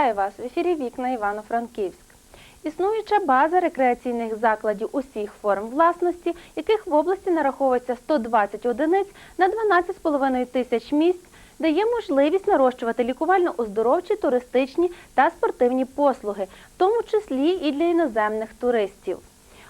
Вітаю вас в ефірі Вікна Івано-Франківськ. Існуюча база рекреаційних закладів усіх форм власності, яких в області нараховується 120 одиниць на 12,5 тисяч місць, дає можливість нарощувати лікувально-оздоровчі, туристичні та спортивні послуги, в тому числі і для іноземних туристів.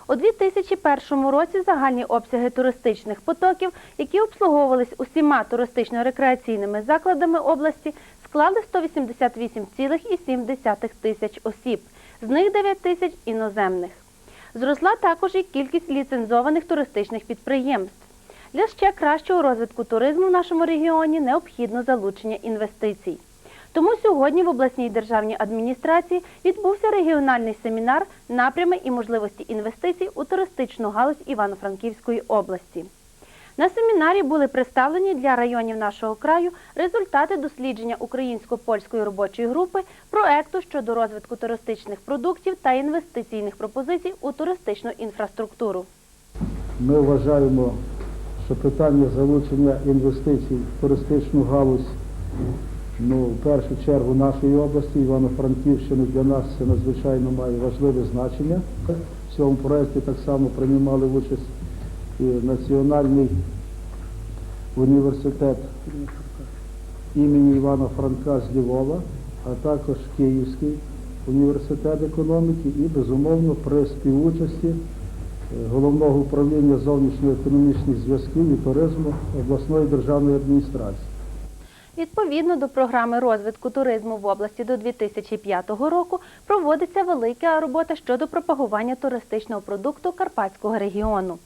У 2001 році загальні обсяги туристичних потоків, які обслуговувались усіма туристично-рекреаційними закладами області, склали 188,7 тисяч осіб, з них 9 тисяч іноземних. Зросла також і кількість ліцензованих туристичних підприємств. Для ще кращого розвитку туризму в нашому регіоні необхідно залучення інвестицій. Тому сьогодні в обласній державній адміністрації відбувся регіональний семінар напрями і можливості інвестицій у туристичну галузь Івано-Франківської області. На семінарі були представлені для районів нашого краю результати дослідження українсько-польської робочої групи проекту щодо розвитку туристичних продуктів та інвестиційних пропозицій у туристичну інфраструктуру. Ми вважаємо, що питання залучення інвестицій в туристичну галузь, ну, в першу чергу нашої області, Івано-Франківщини, для нас це надзвичайно має важливе значення. В цьому проєкті так само приймали участь Національний університет імені Івана Франка з Львова, а також Київський університет економіки і, безумовно, при співучасті е, Головного управління зовнішньоекономічних зв'язків і туризму обласної державної адміністрації. Відповідно до програми розвитку туризму в області до 2005 року проводиться велика робота щодо пропагування туристичного продукту Карпатського регіону.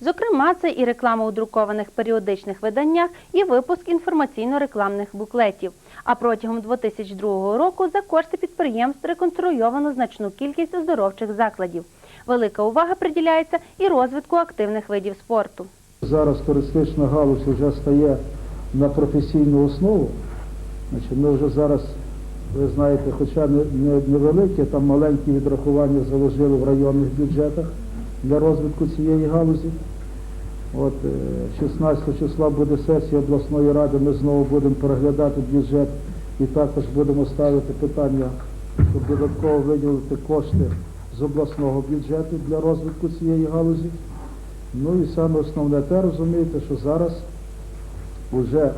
Зокрема, це і реклама у друкованих періодичних виданнях, і випуск інформаційно-рекламних буклетів. А протягом 2002 року за кошти підприємств реконструйовано значну кількість оздоровчих закладів. Велика увага приділяється і розвитку активних видів спорту. Зараз туристична галузь вже стає на професійну основу. Значить, ми вже зараз, ви знаєте, хоча не, не, невелике, там маленькі відрахування заложили в районних бюджетах для розвитку цієї галузі. От е, 16 числа буде сесія обласної ради, ми знову будемо переглядати бюджет і також будемо ставити питання, щоб додатково виділити кошти з обласного бюджету для розвитку цієї галузі. Ну і саме основне те, розумієте, що зараз вже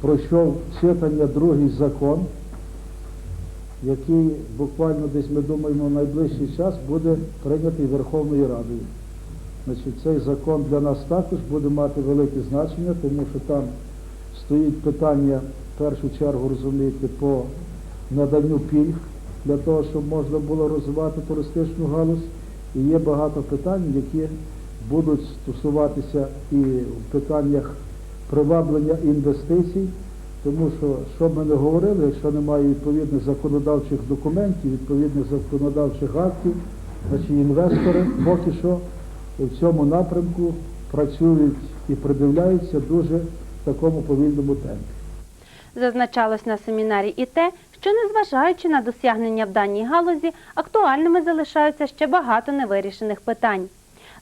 пройшов читання другий закон, який буквально десь, ми думаємо, найближчий час буде прийнятий Верховною Радою. Значить, цей закон для нас також буде мати велике значення, тому що там стоїть питання, в першу чергу, розумієте, по наданню пільг для того, щоб можна було розвивати туристичну галузь. І є багато питань, які будуть стосуватися і в питаннях приваблення інвестицій, тому що, що ми не говорили, якщо немає відповідних законодавчих документів, відповідних законодавчих актів, значить інвестори поки що в цьому напрямку працюють і придивляються дуже в такому повільному темпі. Зазначалось на семінарі і те, що незважаючи на досягнення в даній галузі, актуальними залишаються ще багато невирішених питань.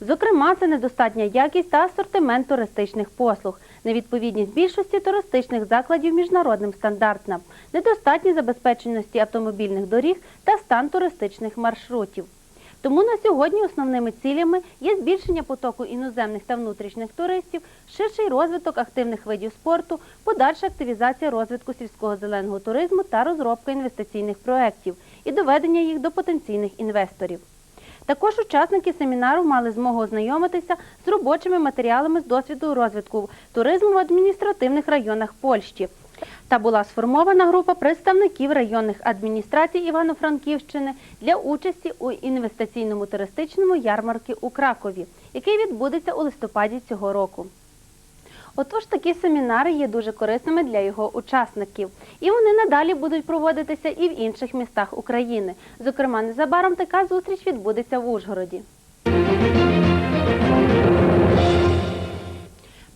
Зокрема, це недостатня якість та асортимент туристичних послуг, невідповідність більшості туристичних закладів міжнародним стандартам, недостатні забезпеченості автомобільних доріг та стан туристичних маршрутів. Тому на сьогодні основними цілями є збільшення потоку іноземних та внутрішніх туристів, ширший розвиток активних видів спорту, подальша активізація розвитку сільського зеленого туризму та розробка інвестиційних проєктів і доведення їх до потенційних інвесторів. Також учасники семінару мали змогу ознайомитися з робочими матеріалами з досвіду розвитку туризму в адміністративних районах Польщі. Та була сформована група представників районних адміністрацій Івано-Франківщини для участі у інвестиційному туристичному ярмарці у Кракові, який відбудеться у листопаді цього року. Отож, такі семінари є дуже корисними для його учасників, і вони надалі будуть проводитися і в інших містах України. Зокрема, незабаром така зустріч відбудеться в Ужгороді.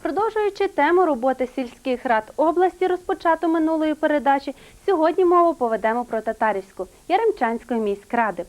Продовжуючи тему роботи сільських рад області, розпочату минулої передачі, сьогодні мову поведемо про Татарівську Яремчанської міськради.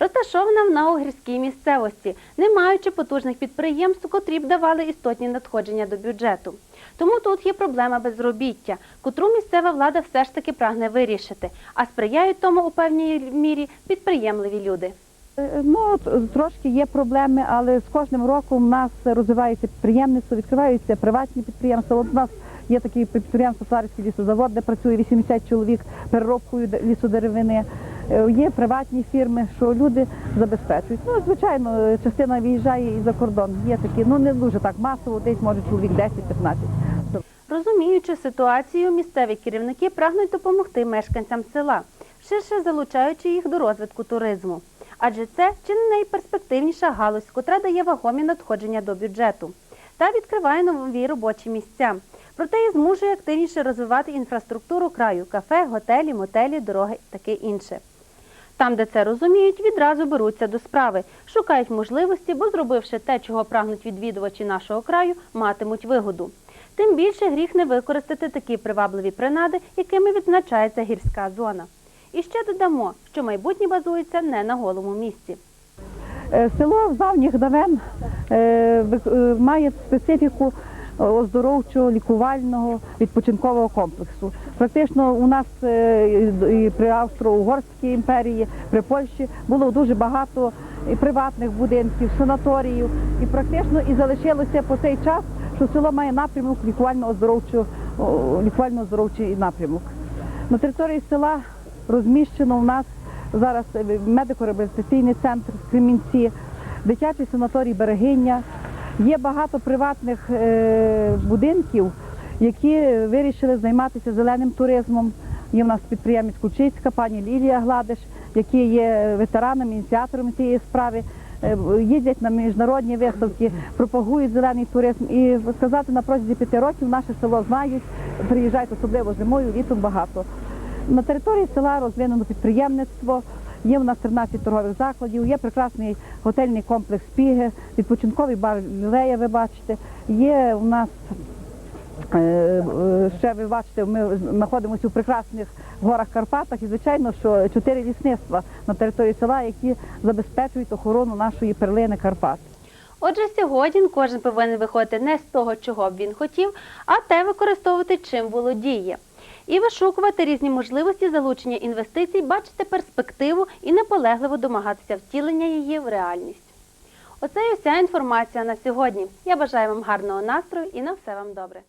Розташована вона у гірській місцевості, не маючи потужних підприємств, котрі б давали істотні надходження до бюджету. Тому тут є проблема безробіття, котру місцева влада все ж таки прагне вирішити, а сприяють тому у певній мірі підприємливі люди. Е, Ну, трошки є проблеми, але з кожним роком у нас розвивається підприємництво, відкриваються приватні підприємства. От у нас є таке підприємство Сварський лісозавод, де працює 80 чоловік переробкою де- лісодеревини. Е, Є приватні фірми, що люди забезпечують. Ну, звичайно, е, частина виїжджає і за кордон. Є такі, ну не дуже так масово, десь може чоловік 10-15. Розуміючи ситуацію, місцеві керівники прагнуть допомогти мешканцям села, ширше залучаючи їх до розвитку туризму. Адже це чи не найперспективніша галузь, котра дає вагомі надходження до бюджету та відкриває нові робочі місця. Проте і змушує активніше розвивати інфраструктуру краю кафе, готелі, мотелі, дороги і таке інше. Там, де це розуміють, відразу беруться до справи, шукають можливості, бо зробивши те, чого прагнуть відвідувачі нашого краю, матимуть вигоду. Тим більше гріх не використати такі привабливі принади, якими відзначається гірська зона. І ще додамо, що майбутнє базується не на голому місці. Е, Село з давніх давен е, е, має специфіку оздоровчого, лікувального, відпочинкового комплексу. Практично у нас е, і- при Австро-Угорській імперії, при Польщі було дуже багато і приватних будинків, санаторіїв, і практично і залишилося по цей час, що село має напрямок лікувально-оздоровчого лікувально-оздоровчий напрямок. На території села розміщено у нас зараз медико-реабілітаційний центр в Кремінці, дитячий санаторій Берегиня. Є багато приватних е, будинків, які вирішили займатися зеленим туризмом. Є в нас підприємець Кучицька, пані Лілія Гладиш, які є ветеранами, ініціаторами цієї справи. Е, Їздять на міжнародні виставки, пропагують зелений туризм. І сказати, на протязі п'яти років наше село знають, приїжджають особливо зимою, літом багато. На території села розвинено підприємництво, є у нас 13 торгових закладів, є прекрасний готельний комплекс Піги, відпочинковий бар Лілея, ви бачите. Є у нас е, е, ще ви бачите, ми знаходимося у прекрасних горах Карпатах і звичайно, що чотири лісництва на території села, які забезпечують охорону нашої перлини Карпат. Отже, сьогодні кожен повинен виходити не з того, чого б він хотів, а те використовувати чим володіє. І вишукувати різні можливості залучення інвестицій, бачити перспективу і наполегливо домагатися втілення її в реальність. Оце і вся інформація на сьогодні. Я бажаю вам гарного настрою і на все вам добре.